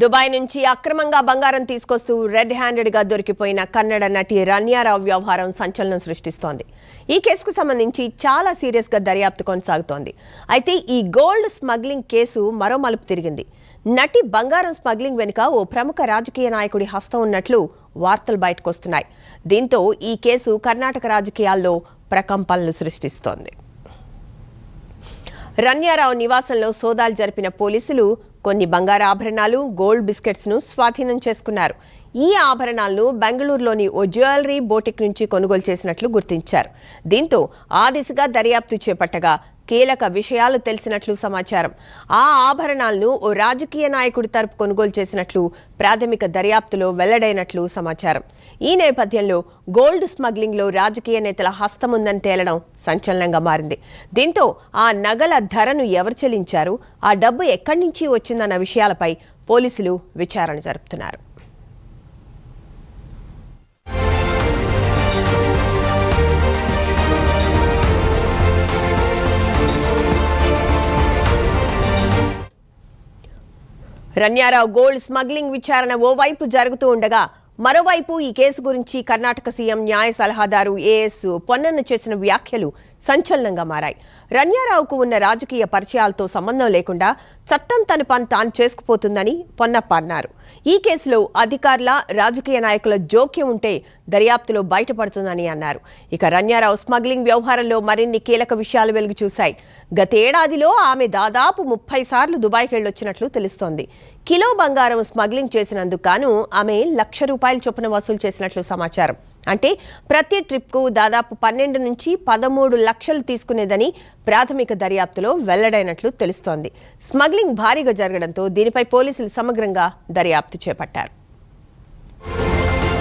Dubai నుంచి అక్రమంగా బంగారం తీసుకొస్తూ రెడ్ హ్యాండెడ్గా దొరికిపోయిన కన్నడ నటి రన్యారావు వ్యవహారం సంచలనం సృష్టిస్తోంది. ఈ కేసుకు సంబంధించి చాలా సీరియస్గా దర్యాప్తు కొనసాగుతోంది. అయితే ఈ గోల్డ్ స్మగ్లింగ్ కేసు మరో మలుపు తిరిగింది. నటి బంగారం స్మగ్లింగ్ వెనుక ఓ ప్రముఖ రాజకీయ నాయకుడి హస్తం ఉన్నట్లు వార్తలు బయటకొస్తున్నాయి దీంతో ఈ కేసు కర్ణాటక రాజకీయాల్లో ప్రకంపనలు సృష్టిస్తోంది. రన్యారావు నివాసంలో సోదాలు జరిపిన పోలీసులు కొన్ని బంగారు ఆభరణాలు గోల్డ్ బిస్కెట్స్ను స్వాధీనం చేసుకున్నారు. ఈ ఆభరణాలను బెంగళూరులోని ఓ జ్యువెలరీ బోటిక్ నుంచి కొనుగోలు చేసినట్లు గుర్తించారు. దీంతో ఆ దిశగా దర్యాప్తు చేపట్టగా కీలక విషయాలు తెలిసినట్లు సమాచారం. ఆ ఆభరణాలను ఓ రాజకీయ నాయకుడి తరపు కొనుగోలు చేసినట్లు ప్రాథమిక దర్యాప్తులో వెల్లడైనట్లు సమాచారం. ఈ నేపథ్యంలో గోల్డ్ స్మగ్లింగ్లో రాజకీయ నేతల హస్తముందని తేలడం సంచలనంగా మారింది. దీంతో ఆ నగల ధరను ఎవరు చెల్లించారు? ఆ డబ్బు ఎక్కడి నుంచి వచ్చిందన్న విషయాలపై పోలీసులు విచారణ జరుపుతున్నారు. రన్యారావు గోల్డ్ స్మగ్లింగ్ విచారణ ఓవైపు జరుగుతూ ఉండగా మరోవైపు ఈ కేసు గురించి కర్ణాటక సీఎం న్యాయ సలహాదారు ఏఎస్ పొన్నన్న చేసిన వ్యాఖ్యలు సంచలనంగా మారాయి. రన్యారావుకు ఉన్న రాజకీయ పరిచయాలతో సంబంధం లేకుండా చట్టం తన పని తాను చేసుకుపోతుందని పొన్నప్ప అన్నారు. ఈ కేసులో అధికారుల రాజకీయ నాయకుల జోక్యం ఉంటే దర్యాప్తులో బయటపడుతుందని అన్నారు. ఇక రన్యారావు స్మగ్లింగ్ వ్యవహారంలో మరిన్ని కీలక విషయాలు వెలుగు చూశాయి. గతేడాదిలో ఆమె దాదాపు ముప్పై సార్లు దుబాయ్కి వెళ్ళొచ్చినట్లు తెలుస్తోంది. కిలో బంగారం స్మగ్లింగ్ చేసినందుకు గాను ఆమె లక్ష రూపాయల చొప్పున వసూలు చేసినట్లు సమాచారం. అంటే ప్రతి ట్రిప్కు దాదాపు పన్నెండు నుంచి పదమూడు లక్షలు తీసుకునేదని ప్రాథమిక దర్యాప్తులో వెల్లడైనట్లు తెలుస్తోంది. స్మగ్లింగ్ భారీగా జరగడంతో దీనిపై పోలీసులు సమగ్రంగా దర్యాప్తు చేపట్టారు.